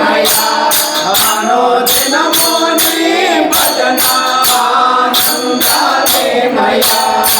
मया मनो जनमो भजना आनन्दा मया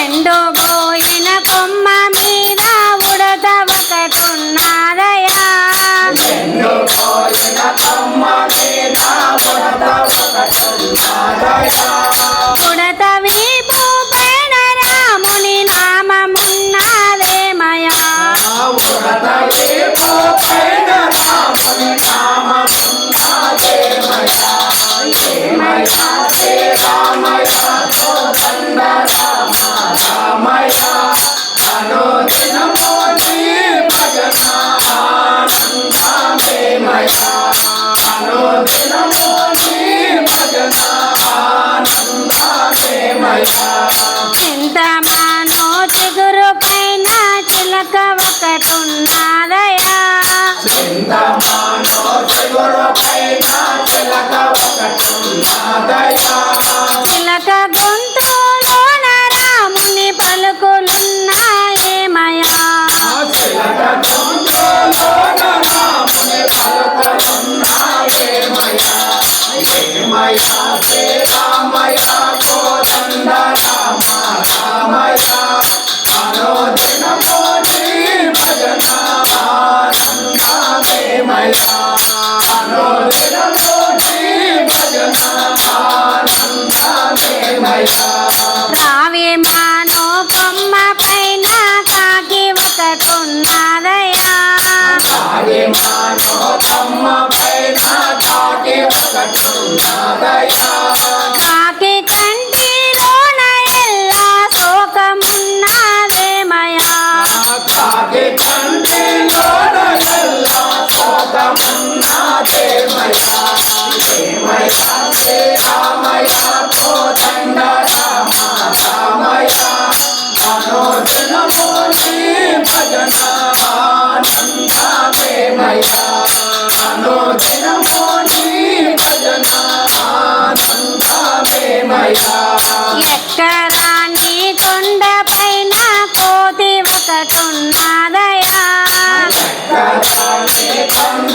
ఎండబోయిన కొమ్మ మీద ఉడత ఒకటున్నారయ్యా ఎండబోయిన కొమ్మ మీద ఉడత ఒకటున్నారయ్యా Bye. కాకి కంటిలోన ఎల్లా శోకమున్నదేమయా కాకి కంటిలోన ఎల్లా శోకమున్నదేమయా దేమయా శ్రీరామయా కోదండ రామ రామయా భజనా ఎక్కరాని కొండ పైన కోతి ఒకటున్నదయా కొండ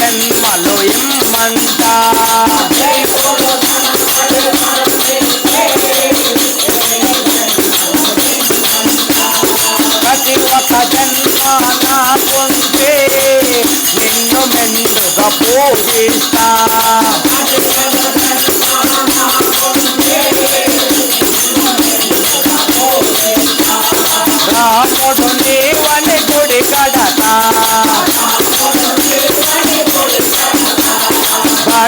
జన్మలో ఇమ్మంట ప్రతి ఒక్క జన్మ నాకుంటే నిన్ను మెండుగా పోషిస్తా.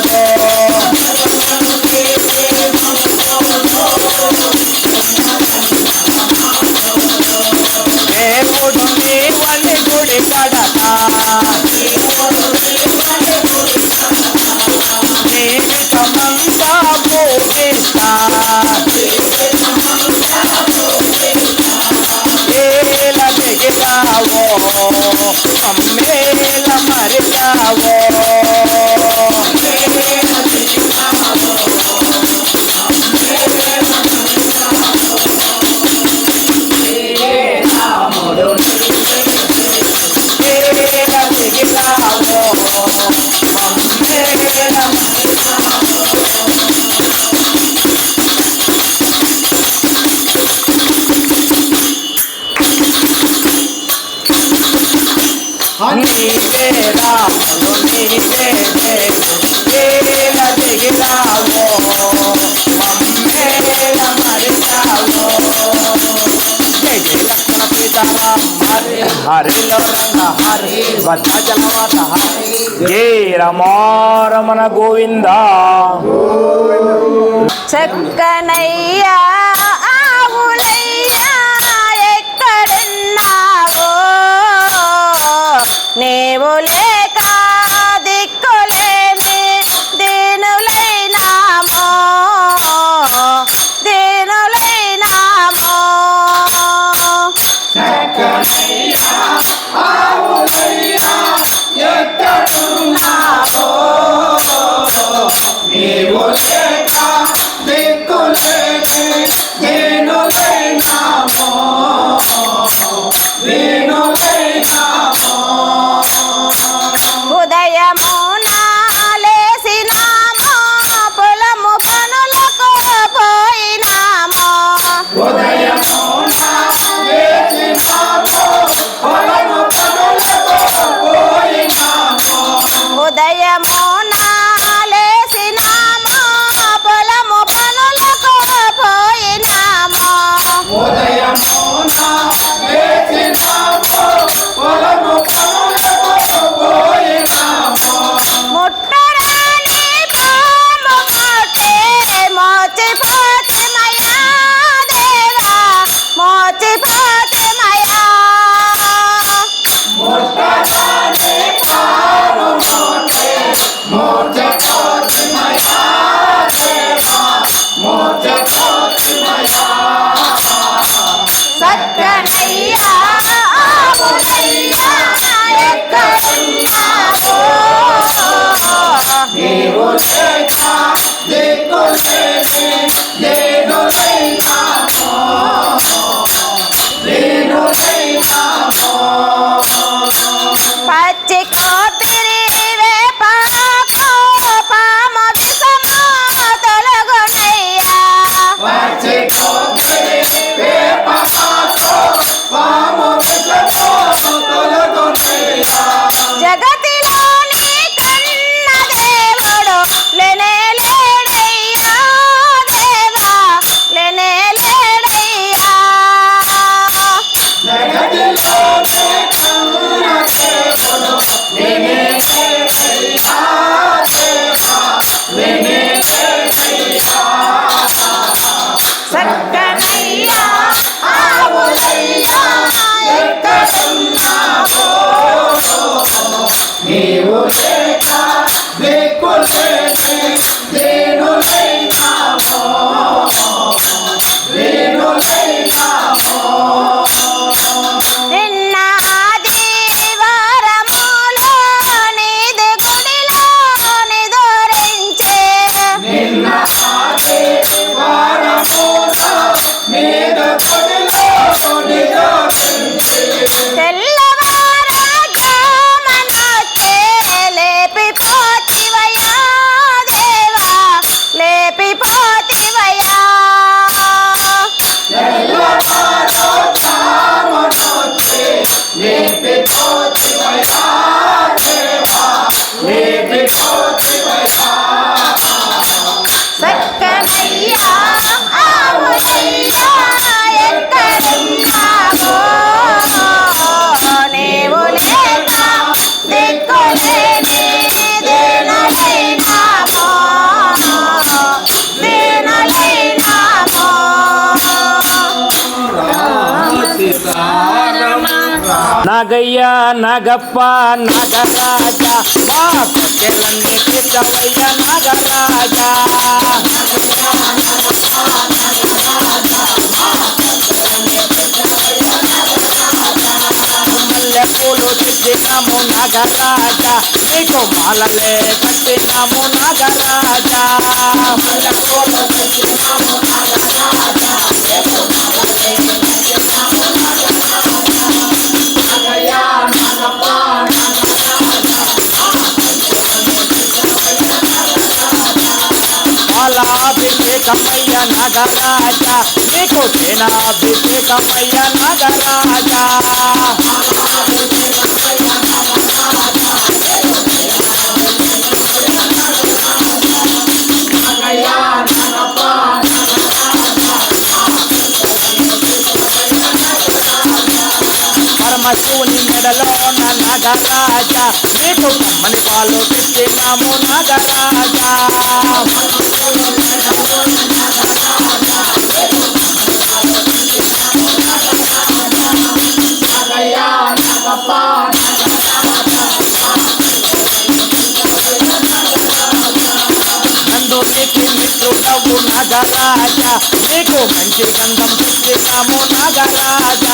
Lord. హరి జై రమారమణ గోవింద చక్కనయ్యా నాగయ్య నాగప్ప నాగరాజ మా కొక్కెలన్నీ తెచ్చవయ్య నాగరాజ మల్లె పూలు తెచ్చినాము నాగరాజ నీకు మాలలే కట్టినాము నాగరాజ పాలాభిషేకమయ్య నాగరాజ నీకు సేనాభిషేకమయ్య నాగరాజ పరమశివుని మెడలో నాగరాజ నీకు కమ్మని పాలు పెట్టినాము నాగరాజ. నందునికి మిత్రుడవు నాగరాజ నీకు మంచి గంధం పెట్టినాము నాగరాజ.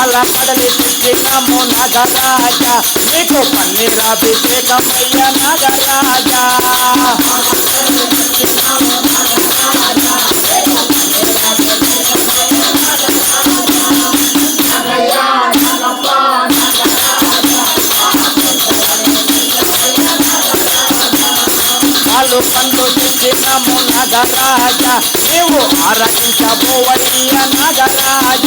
అలా కడలి తెచ్చినాము నాగరాజ నీకు పన్నీరాభిషేకమయ్య నాగరాజ పాలు పండు తెచ్చినాము నాగరాజ నీవు ఆరాధించబోవయ్య నాగరాజ